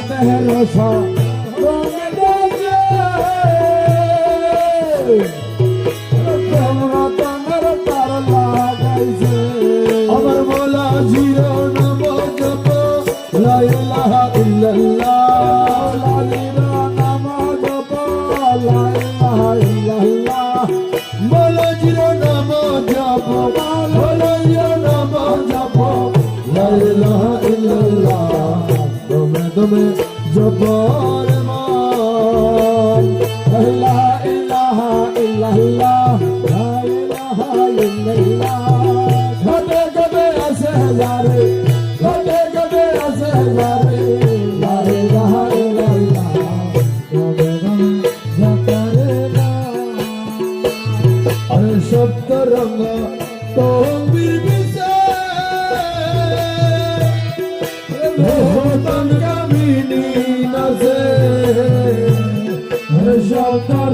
তার আমার মোলা জিরো নম জপ লা ইলাহা ইল্লাল্লাহ তুমি জবর সপ্ত রঙ Oh,